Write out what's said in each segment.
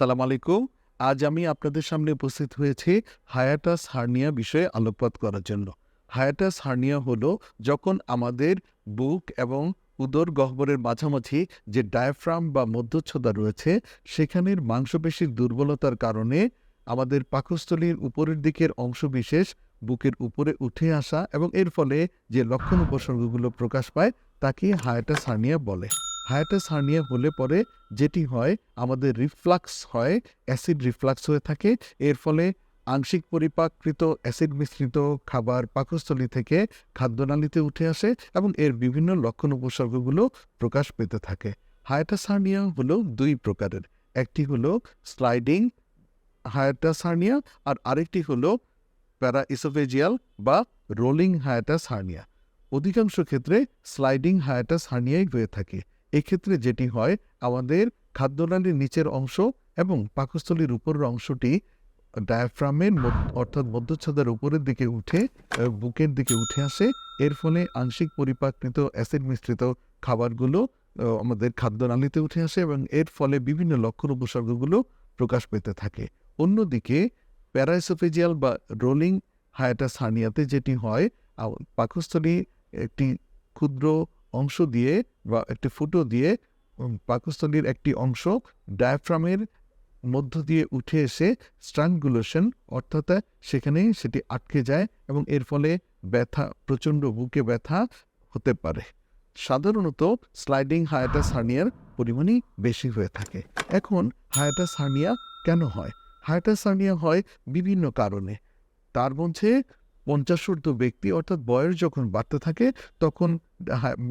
আসসালামু আলাইকুম। আজ আমি আপনাদের সামনে উপস্থিত হয়েছি হায়াটাস হার্নিয়া বিষয়ে আলোকপাত করার জন্য। হায়াটাস হার্নিয়া হলো যখন আমাদের বুক এবং উদর গহ্বরের মাঝামাঝি যে ডায়াফ্রাম বা মধ্যচ্ছদা রয়েছে, সেখানের মাংসপেশির দুর্বলতার কারণে আমাদের পাকস্থলীর উপরের দিকের অংশবিশেষ বুকের উপরে উঠে আসা এবং এর ফলে যে লক্ষণ উপসর্গগুলো প্রকাশ পায়, তাকে হায়াটাস হার্নিয়া বলে। হায়াটাস হার্নিয়া হলে পরে যেটি হয়, আমাদের রিফ্লাক্স হয়, অ্যাসিড রিফ্লাক্স হয়ে থাকে। এর ফলে আংশিক পরিপাকৃত অ্যাসিড মিশ্রিত খাবার পাকস্থলী থেকে খাদ্যনালীতে উঠে আসে এবং এর বিভিন্ন লক্ষণ উপসর্গগুলো প্রকাশ পেতে থাকে। হায়াটাস হার্নিয়া হলো দুই প্রকারের। একটি হলো স্লাইডিং হায়াটাস হার্নিয়া আর আরেকটি হলো প্যারা ইসোফেজিয়াল বা রোলিং হায়াটাস হার্নিয়া। অধিকাংশ ক্ষেত্রে স্লাইডিং হায়াটাস হার্নিয়াই হয়ে থাকে। এক্ষেত্রে যেটি হয়, আমাদের খাদ্যনালীর নিচের অংশ এবং পাকস্থলীর উপরের অংশটি ডায়াফ্রামের অর্থাৎ মধ্যচ্ছদের উপরের দিকে উঠে বুকের দিকে উঠে আসে। এর ফলে আংশিক পরিপাকৃত অ্যাসিড মিশ্রিত খাবারগুলো আমাদের খাদ্যনালীতে উঠে আসে এবং এর ফলে বিভিন্ন লক্ষণ উপসর্গগুলো প্রকাশ পেতে থাকে। অন্যদিকে, প্যারাইসোফেজিয়াল বা রোলিং হায়াটাস হার্নিয়াতে যেটি হয় পাকস্থলী একটি ক্ষুদ্র অংশ দিয়ে বা একটি ফুটো দিয়ে পাকস্থলীর একটি অংশ ডায়াফ্রামের মধ্য দিয়ে উঠে এসে স্ট্রাঙ্গুলেশন অর্থাৎ সেখানে সেটি আটকে যায় এবং এর ফলে ব্যথা, প্রচণ্ড বুকে ব্যথা হতে পারে। সাধারণত স্লাইডিং হায়াটাস হার্নিয়ার পরিমাণই বেশি হয়ে থাকে। এখন হায়াটাস হার্নিয়া কেন হয়? হায়াটাস হার্নিয়া হয় বিভিন্ন কারণে। তার মধ্যে পঞ্চাশোর্ধ ব্যক্তি, অর্থাৎ বয়স যখন বাড়তে থাকে, তখন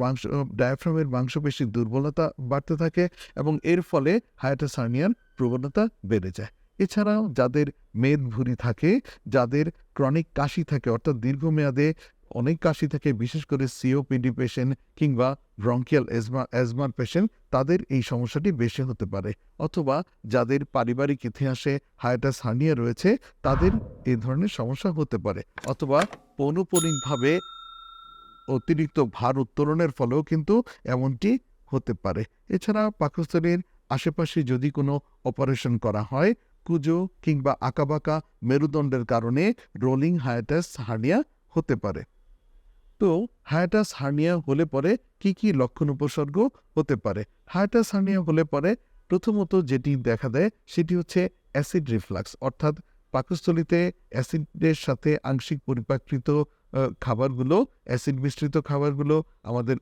মাংস ডায়াফ্রামের মাংসপেশির দুর্বলতা বাড়তে থাকে এবং এর ফলে হায়াটাস হার্নিয়ার প্রবণতা বেড়ে যায়। এছাড়াও যাদের মেদ ভুঁড়ি থাকে, যাদের ক্রনিক কাশি থাকে, অর্থাৎ দীর্ঘমেয়াদে অনেক কাশি থাকে, বিশেষ করে সিওপিডি পেশেন্ট কিংবা ব্রঙ্কিয়াল এজমা অ্যাজমার পেশেন্ট তাদের এই সমস্যাটি বেশি হতে পারে। অথবা যাদের পারিবারিক ইতিহাসে হায়াটাস হার্নিয়া রয়েছে, তাদের এই ধরনের সমস্যা হতে পারে। অথবা পৌনপনিকভাবে অতিরিক্ত ভার উত্তোলনের ফলেও কিন্তু এমনটি হতে পারে। এছাড়া পাকস্থলীর আশেপাশে যদি কোনো অপারেশন করা হয়, কুজো কিংবা আঁকাবাঁকা মেরুদণ্ডের কারণে রোলিং হায়াটাস হার্নিয়া হতে পারে। তো হায়াটাস হার্নিয়া হলে পরে কি কি লক্ষণ উপসর্গ হতে পারে? হায়াটাস হার্নিয়া হলে পরে প্রথমত যেটি দেখা দেয় সেটি হচ্ছে অ্যাসিড রিফ্লাক্স, অর্থাৎ পাকস্থলিতে অ্যাসিডের সাথে আংশিক পরিপাকৃত খাবারগুলো, অ্যাসিড মিশ্রিত খাবারগুলো আমাদের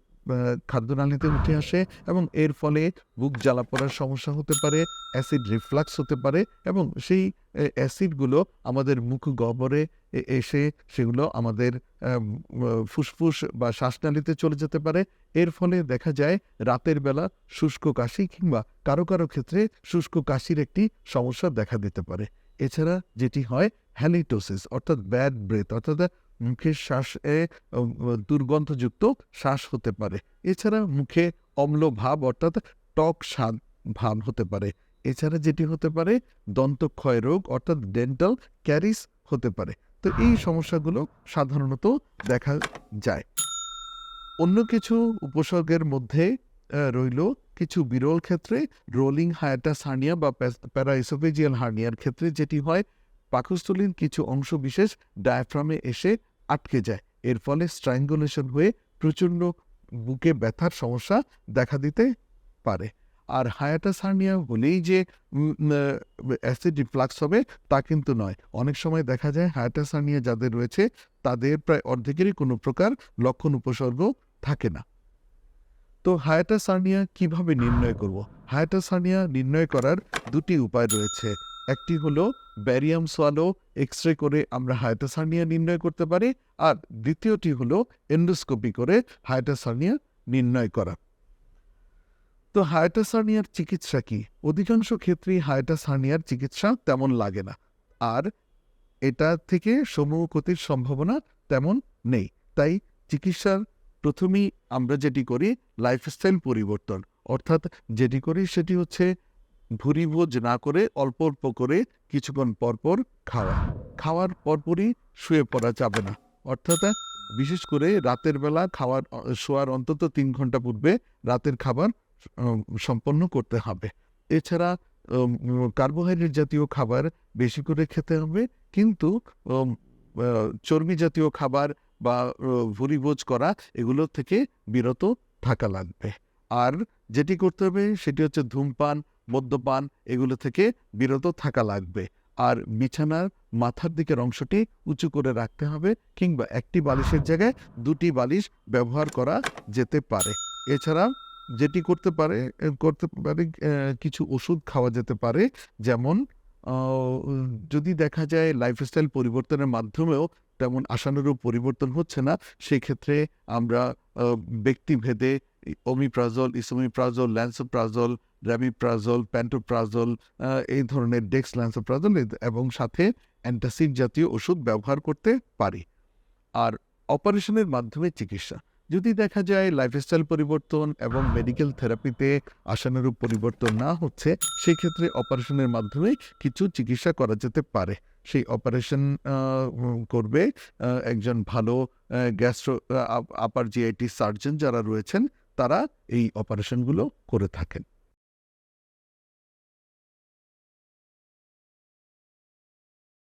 খাদ্যনালীতে উঠে আসে এবং এর ফলে বুক জ্বালা পড়ার সমস্যা হতে পারে, অ্যাসিড রিফ্লাক্স হতে পারে এবং সেই অ্যাসিডগুলো আমাদের মুখ গহ্বরে এসে সেগুলো আমাদের ফুসফুস বা শ্বাসনালীতে চলে যেতে পারে। এর ফলে দেখা যায় রাতের বেলা শুষ্ক কাশি কিংবা কারও কারও ক্ষেত্রে শুষ্ক কাশির একটি সমস্যা দেখা দিতে পারে। এছাড়া যেটি হয় হ্যালিটোসিস অর্থাৎ ব্যাড ব্রেথ অর্থাৎ মুখের শ্বাসে দুর্গন্ধযুক্ত শ্বাস হতে পারে। এছাড়া মুখে অম্ল ভাব অর্থাৎ টক স্বাদ ভাব হতে পারে। এছাড়া যেটি হতে পারে দন্তক্ষয় রোগ অর্থাৎ ডেন্টাল ক্যারিস হতে পারে। তো এই সমস্যাগুলো সাধারণত দেখা যায়। অন্য কিছু উপসর্গের মধ্যে রইল কিছু বিরল ক্ষেত্রে রোলিং হায়াটাস হার্নিয়া বা প্যারাইসোফেজিয়াল হার্নিয়ার ক্ষেত্রে যেটি হয়, পাকস্থলীর কিছু অংশ বিশেষ ডায়াফ্রামে এসে আটকে যায়। এর ফলে স্ট্র্যাঙ্গুলেশন হয়ে প্রচণ্ড বুকে ব্যথার সমস্যা দেখা দিতে পারে। আর হায়াটাস হার্নিয়া হলেই যে অ্যাসিড রিফ্লাক্স হবে তা কিন্তু নয়। অনেক সময় দেখা যায় হায়াটাস হার্নিয়া যাদের রয়েছে, তাদের প্রায় অর্ধেকেরই কোনো প্রকার লক্ষণ উপসর্গ থাকে না। তো হায়াটাস হার্নিয়া কীভাবে নির্ণয় করব? হায়াটাস হার্নিয়া নির্ণয় করার দুটি উপায় রয়েছে। একটি হলো ব্যারিয়াম সোয়ালো এক্স রে করে আমরা হায়াটাস হার্নিয়া নির্ণয় করতে পারি আর দ্বিতীয়টি হলো এন্ডোস্কোপি করে হায়াটাস হার্নিয়া নির্ণয় করা। তো হায়াটাস হার্নিয়ার চিকিৎসা কি? অধিকাংশ ক্ষেত্রেই হায়াটাস হার্নিয়ার চিকিৎসা তেমন লাগে না আর এটা থেকে সমূহ ক্ষতির সম্ভাবনা তেমন নেই। তাই চিকিৎসার প্রথমেই আমরা যেটি করি লাইফস্টাইল পরিবর্তন। অর্থাৎ যেটি করি সেটি হচ্ছে ভুরি ভোজ না করে অল্প অল্প করে কিছুক্ষণ পরপর খাওয়া। খাওয়ার পরপরই শুয়ে পড়া যাবে না। অর্থাৎ, বিশেষ করে রাতের বেলা খাওয়ার, শোয়ার অন্তত তিন ঘণ্টা পূর্বে রাতের খাবার সম্পন্ন করতে হবে। এছাড়া কার্বোহাইড্রেট জাতীয় খাবার বেশি করে খেতে হবে। কিন্তু চর্বি জাতীয় খাবার বা ভুরিভোজ করা এগুলো থেকে বিরত থাকা লাগবে। আর যেটি করতে হবে সেটি হচ্ছে ধূমপান মদ্যপান, এগুলো থেকে বিরত থাকা লাগবে। আর বিছানার মাথার দিকের অংশটি উঁচু করে রাখতে হবে কিংবা একটি বালিশের জায়গায় দুটি বালিশ ব্যবহার করা যেতে পারে। এছাড়া যেটি করতে পারে করতে পারে কিছু ওষুধ খাওয়া যেতে পারে। যেমন যদি দেখা যায় লাইফস্টাইল পরিবর্তনের মাধ্যমেও তেমন আশানুরূপ পরিবর্তন হচ্ছে না, সেক্ষেত্রে আমরা ব্যক্তিভেদে omeprazole esomeprazole lansoprazole rabeprazole pantoprazole এই ধরনের ডেক্স ল্যান্সোপ্রাজল এবং সাথে অ্যান্টাসিড জাতীয় ওষুধ ব্যবহার করতে পারি। আর অপারেশনের মাধ্যমে চিকিৎসা। যদি দেখা যায় লাইফস্টাইল পরিবর্তন এবং মেডিকেল থেরাপিতে আশানুরূপ পরিবর্তন না হচ্ছে, সেক্ষেত্রে অপারেশনের মাধ্যমে কিছু চিকিৎসা করা যেতে পারে। সেই অপারেশন করবে একজন ভালো গ্যাস্ট্রো আপার জিআইটি সার্জন যারা রয়েছেন তারা এই অপারেশনগুলো করে থাকেন।